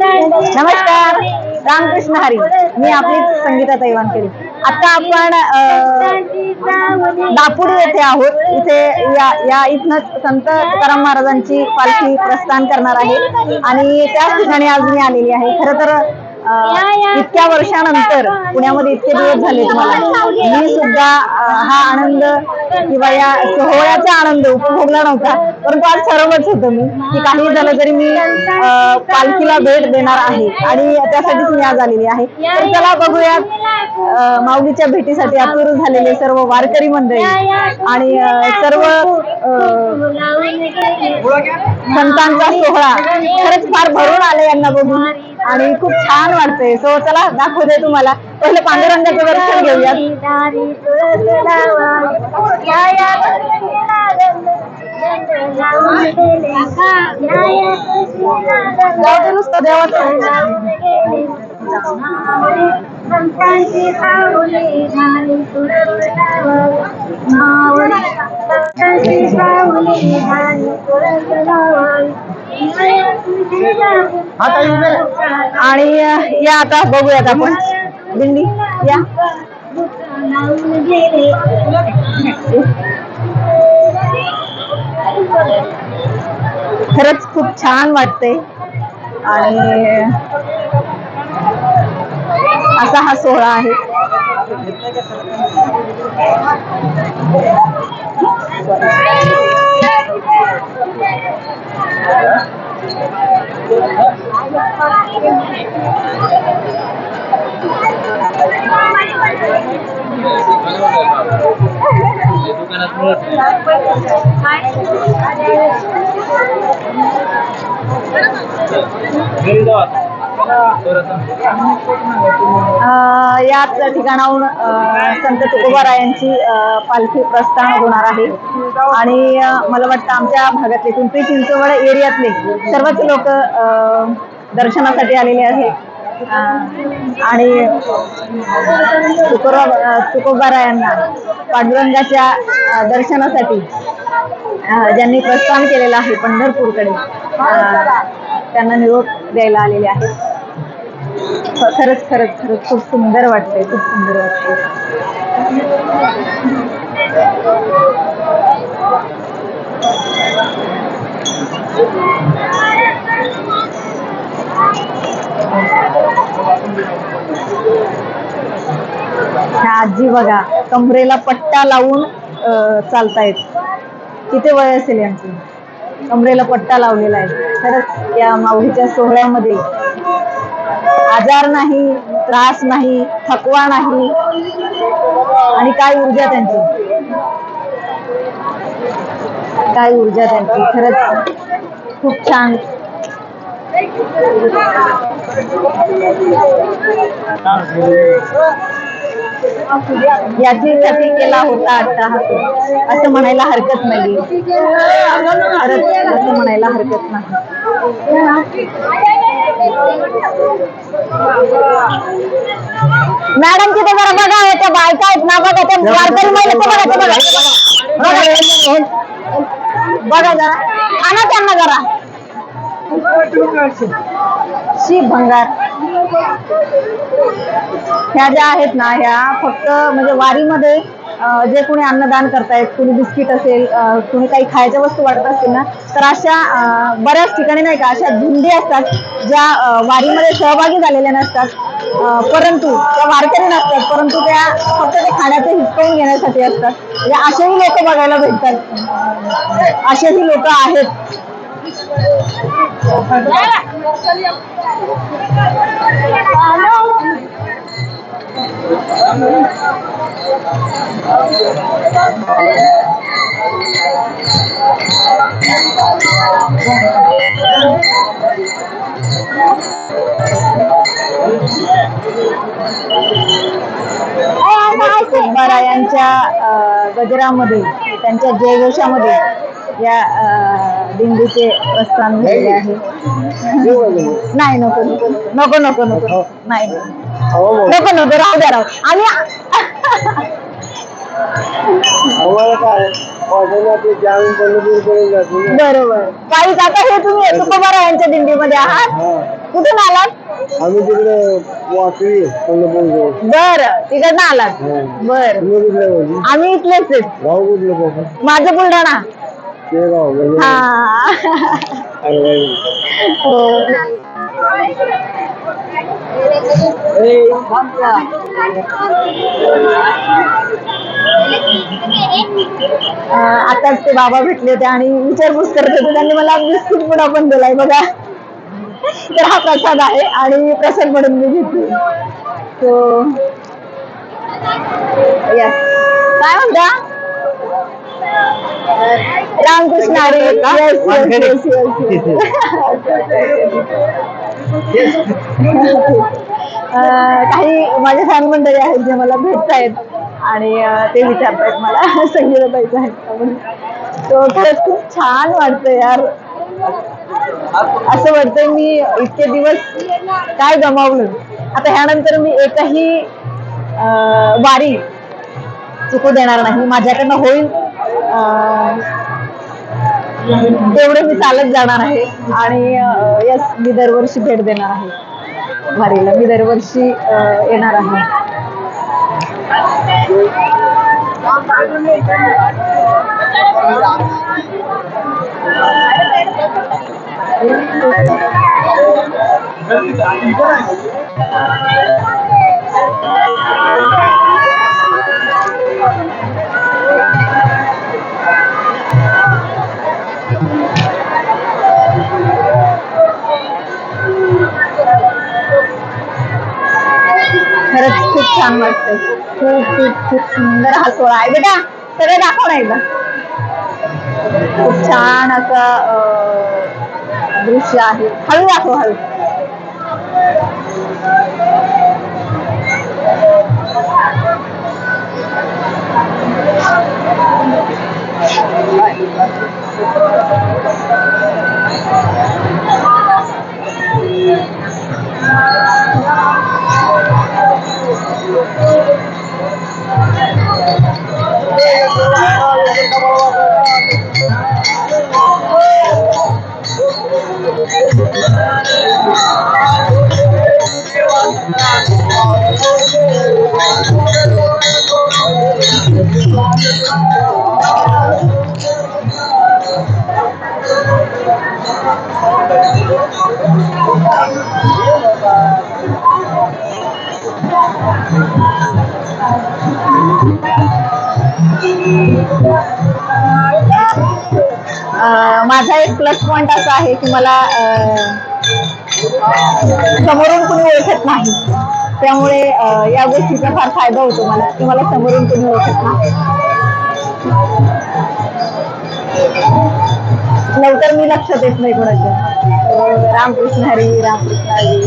नमस्कार. रामकृष्ण हरी. मी आपली संगीता केली आता आपण दापूर दापुडी येथे आहोत. इथे या या इथनं संत तुकाराम महाराजांची पालखी प्रस्थान करणार आहे. आणि त्याच ठिकाणी आज मी आलेली आहे. खर तर इतक्या वर्षानंतर पुण्यामध्ये इतके दिवस झाले तुम्हाला. मी सुद्धा हा आनंद किंवा या सोहळ्याचा आनंद उपभोगला नव्हता. परंतु आज ठरवलंच होतं मी की काही झालं तरी मी पालखीला भेट देणार आहे आणि त्यासाठीच मी आज आलेली आहे. तर चला बघूयात. माऊलीच्या भेटीसाठी आतुर झालेले सर्व वारकरी मंडळी आणि सर्व संतांचा सोहळा खरंच फार भरून आले यांना बघून आणि खूप छान वाटतंय. सो चला दाखवते तुम्हाला. पहिले पांडुरंगाचं दर्शन घेऊयात. नुसतं देवाचं संतांची सावली झाली सुरसलावर मावळी संतांची सावली झाली सुरसलावर आणि या आता बघूयात आपण. दिंडी या. खरंच खूप छान वाटतंय. आणि असा हा सोहळा आहे. अं, याच ठिकाणाहून संत तुकोबारायांची पालखी प्रस्थान होणार आहे. आणि मला वाटतं आमच्या भागातले पिंपरी चिंचवड एरियातले सर्वच लोक दर्शनासाठी आलेले आहेत. आणि तुकोबा तुकोबारायांना पांडुरंगाच्या दर्शनासाठी ज्यांनी प्रस्थान केलेलं आहे पंढरपूरकडे त्यांना निरोप द्यायला आलेले आहेत. खरंच खरंच खरंच खूप सुंदर वाटतंय खूप सुंदर वाटतंय. ह्या आजी बघा कमरेला पट्टा लावून अं, चालतायत. किती वय असेल यांची? कमरेला पट्टा लावलेला आहे. खरंच या माऊलीच्या सोहळ्यामध्ये आजार नाही त्रास नाही थकवा नाही. आणि काय ऊर्जा त्यांची? काय ऊर्जा त्यांची? खरंच खूप छान. याची साठी केला होता आता. असं म्हणायला हरकत नाही खरंच असं म्हणायला हरकत नाही. मॅडम तिथे जरा बघा हे त्या बायका आहेत ना बघा त्या वारकरी महिला बघा ते बघा. बघा जरा. आणा त्यांना जरा. शी भंगार. ह्या ज्या आहेत ना ह्या फक्त म्हणजे वारीमध्ये जे कोणी अन्नदान करतायत कोणी बिस्किट असेल कुणी कोणी काही खायच्या वस्तू वाटत असतील ना तर अशा बऱ्याच ठिकाणी नाही का अशा धुंदी असतात ज्या वारीमध्ये सहभागी झालेल्या नसतात. परंतु त्या वारकरी नसतात परंतु त्या फक्त ते खाण्याचे हिसकवून घेण्यासाठी असतात. म्हणजे असेही लोक बघायला भेटतात. असेही लोक आहेत. तुकारायांच्या अं, गजरामध्ये त्यांच्या जयघोषामध्ये या दिंडीचे प्रस्थान झालेले आहे. नाही नको नको नको नको नको नाही. नको नको राहू द्या राहू. आम्ही बरोबर. काही आता हे तुम्ही तुकोबारा यांच्या दिंडीमध्ये आहात? कुठून आला आम्ही तिकडे वाकडी पंढरपूर बर तिकडनं आलात. बर. कुठल्या गावचे? आम्ही इथलेच आहेत. गाव कुठलं माझं बुलढाणा. हा. हो. आताच ते बाबा भेटले होते आणि विचारपूस करत होते त्यांनी मला बिस्किट पुडा पण दिलाय बघा. तर हा प्रसाद आहे आणि प्रसाद म्हणून मी घेतली तो यस काय म्हणता? रामकृष्ण. अं, काही माझे फॅन मंडळी आहेत जे मला भेटतायत आणि ते विचारतायत मला संगीताबाईचं आहेत का म्हणून. तो खरंच खूप छान वाटतं यार. असं वाटतंय मी इतके दिवस काय गमावलं. आता ह्यानंतर मी एकही वारी चुकू देणार नाही. माझ्याकडनं होईल. अं, तेवढे मी चालत जाणार आहे. आणि यस मी दरवर्षी भेट देणार आहे. वारीला मी दरवर्षी येणार आहे. खूप छान वाटतंय. खूप खूप खूप सुंदर हा सोहळा आहे. बेटा सगळं दाखव ना एकदा. खूप छान असं अं, दृश्य आहे. हळू दाखव हळू. अं, Gracias. माझा एक प्लस पॉइंट असा आहे की मला समोरून कुणी ओळखत नाही. त्यामुळे या गोष्टीचा फार फायदा होतो मला की मला समोरून कुणी ओळखत नाही. लवकर मी लक्षात येत नाही कोणाच्या. रामकृष्ण हरी रामकृष्ण हरी.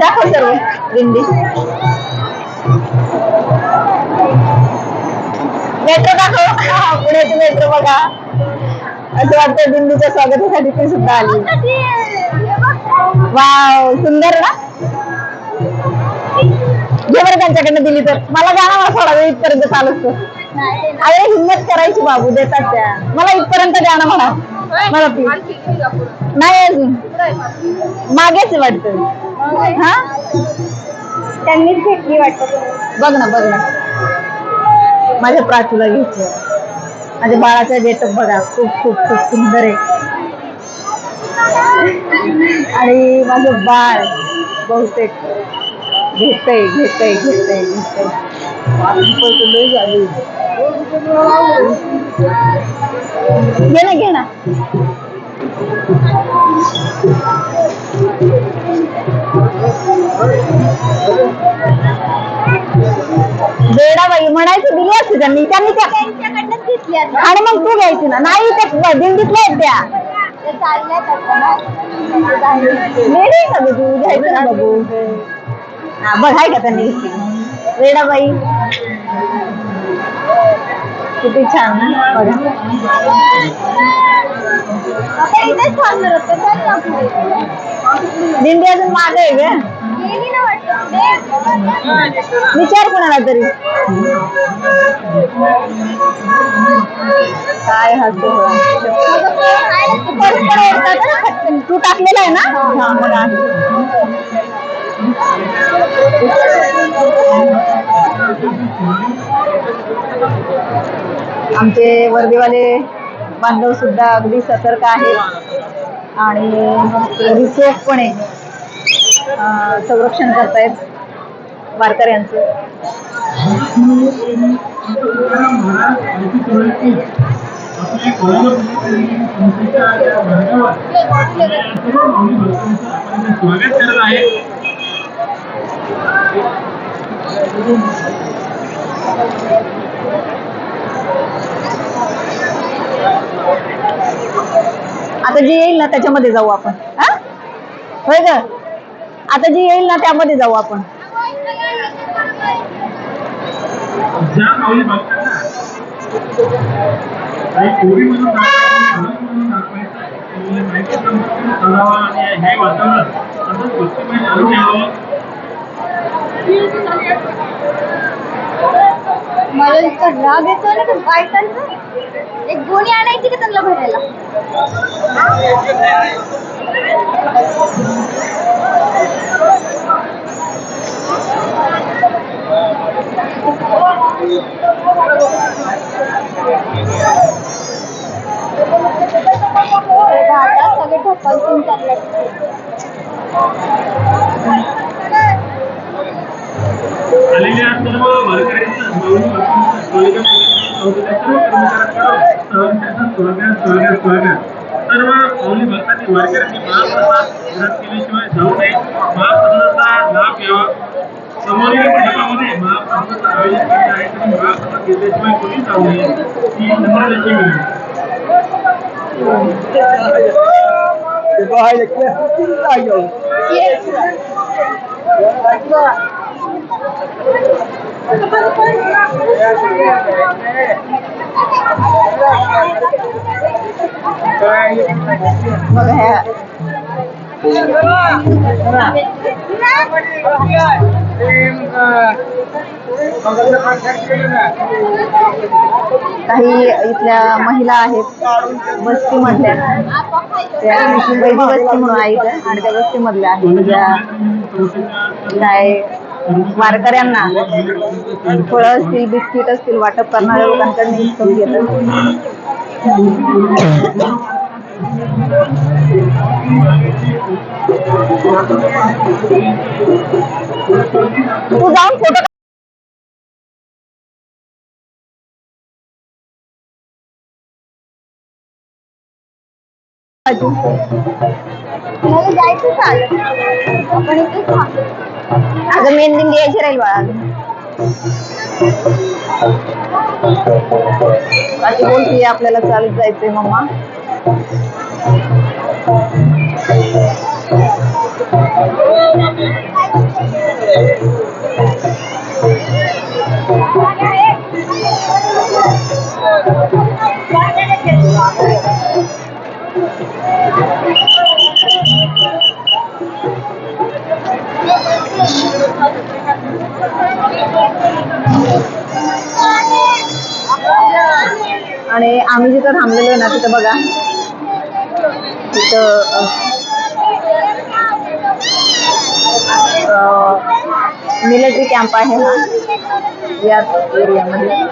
दाखव सर्व. दिंडी मेट्रो दाखव. पुण्याची मेट्रो बघा. असं वाटतं दिंडीच्या स्वागतासाठी ती सुद्धा आली. वाव सुंदर ना? घे बरं त्यांच्याकडनं दिली तर. मला जाणार मला थोडा वेळ इथपर्यंत चालत अरे हिंमत करायची बाबू देतात त्या. मला इथपर्यंत द्या ना मला मला नाही अजून. मागेच वाटतं हा? त्यांनीच घेतली वाटतं बघ ना बघ ना. माझ्या प्राचूला घेतलं. माझ्या बाळाचा गेटअप बघा. खूप खूप खूप सुंदर आहे. आणि माझं बाळ बहुतेक घेतय घेतय घेतय घेतय. झाली घे ना घे ना. बेडाबाई म्हणायचं दिली असती त्यांनी त्यांनी त्या आणि मग तू घ्यायची ना. नाही त्या दिंडीतल्या आहेत त्या. का घ्यायचं ना बघू हा बघ आहे का त्यांनी? घेतली वेडाबाई किती छान. ना. बघा दिंडी अजून मागे आहे ग. विचार कोणाला तरी. काय हसतो तू टाकलेला आहे ना? आमचे वर्दीवाले बांधव सुद्धा अगदी सतर्क आहेत. आणि अगदी पण आहे. संरक्षण करतायत वारकऱ्यांचं. स्वागत करत आहे आता जे येईल ना त्याच्यामध्ये जाऊ आपण. हा? होय ग? आता जे येईल ना त्यामध्ये जाऊ आपण. मला इतका राग येतो ना त्या बायकांचा एक गोणी आणायची का त्यांना भरायला? आता सगळे चालले आलेल्या सर्व सर्व कर्मचाऱ्यांकडून स्वागत स्वागत स्वागत सर्व माऊली भक्तांनी वारकऱ्यांनी महाप्रसाद केल्याशिवाय जाऊ नये महाप्रसादाचा लाभ घ्यावा समोरील मंडपामध्ये महाप्रसादाचं आयोजन केले आहे तरी महाप्रसाद घेतल्याशिवाय कोणी जाऊ नये ही नम्राची विनंती देखो हाय देखिए आ जाओ बघ ह्या काही इथल्या महिला आहेत वस्ती मधल्या. त्या वैदी वस्ती म्हणून आहेत आणि त्या वस्ती मधल्या आहेत. ज्या काय वारकऱ्यांना फळ असतील बिस्किट असतील वाटप करणाऱ्या लोकांकडून हिसकून घेतात तू जाऊन फोटो मला जायचं चालेल आपण इथेच अगं मेहंदी द्यायची राहील बाळा. बाकी आपल्याला चालत जायचंय मम्मा. मिलिटरी कॅम्प आहे हा या एरियामध्ये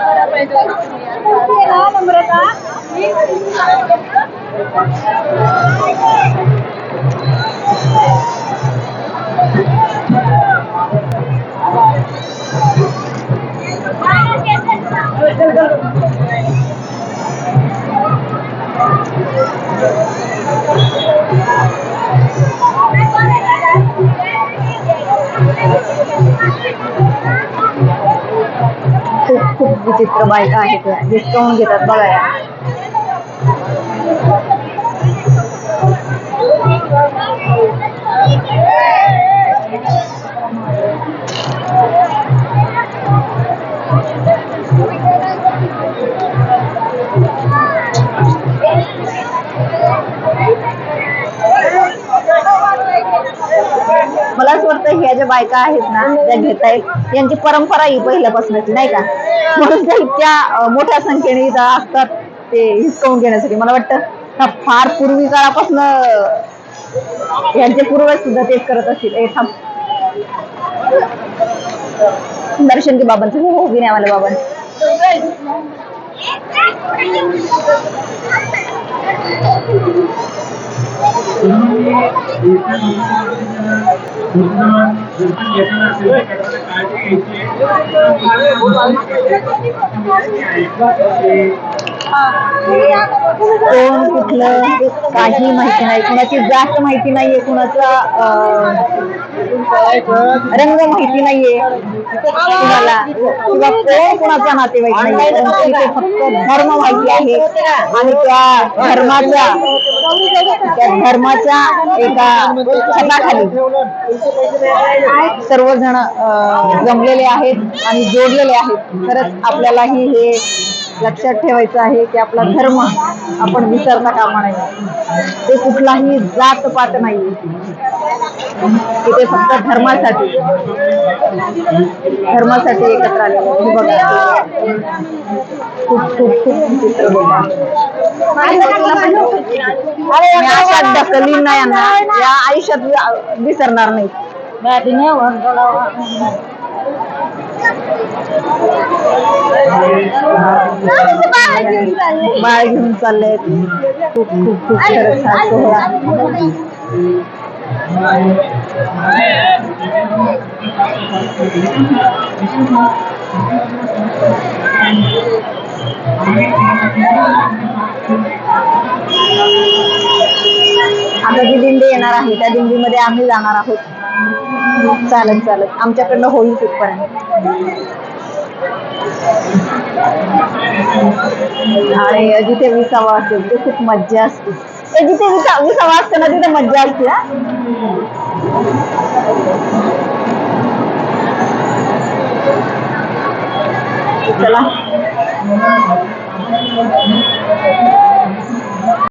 Thank you. विचित्र बायका आहेत डिस्काउंट घेतात बघायला ह्या ज्या बायका आहेत ना ज्या घेत आहेत यांची परंपरा ही पहिल्यापासूनच नाही का? म्हणून त्या इतक्या मोठ्या संख्येने इथं असतात ते हिसकावून घेण्यासाठी. मला वाटतं फार पूर्वी काळापासून यांचे पूर्वज सुद्धा तेच करत असतील. ए थांब. दर्शन की बाबांचं हो हो विनयवाले बाबांचं. कोण कुठलं काही माहिती नाही कुणाची जात माहिती नाहीये कुणाचा रंग माहिती नाहीये. कुणाला किंवा कोण कुणाचा नातेवाईक नाही फक्त धर्म माहिती आहे. आणि त्या धर्माच्या धर्माच्या एका छताखाली सर्वजण जमलेले आहेत आणि जोडलेले आहेत. खरंच आपल्यालाही हे लक्षात ठेवायचं आहे की आपला धर्म आपण विसरता कामा नाही ते कुठलाही जात पात नाही. ते फक्त धर्मासाठी. धर्मासाठी एकत्र आले. बघा. खूप खूप खूप चित्र बघा. अशा यांना या आयुष्यात विसरणार नाही बाळ घेऊन चालले खूप खूप खूप खरंच हा सोहळा आता जी दिंडी येणार आहे त्या दिंडीमध्ये आम्ही जाणार आहोत. चालत चालत आमच्याकडनं होईल तिथपर्यंत. Ay, ya, Ajite bisa masuk, cukup majestic. Eh, Ajite bisa bisa masuk, nanti dia majestic ya. Itulah.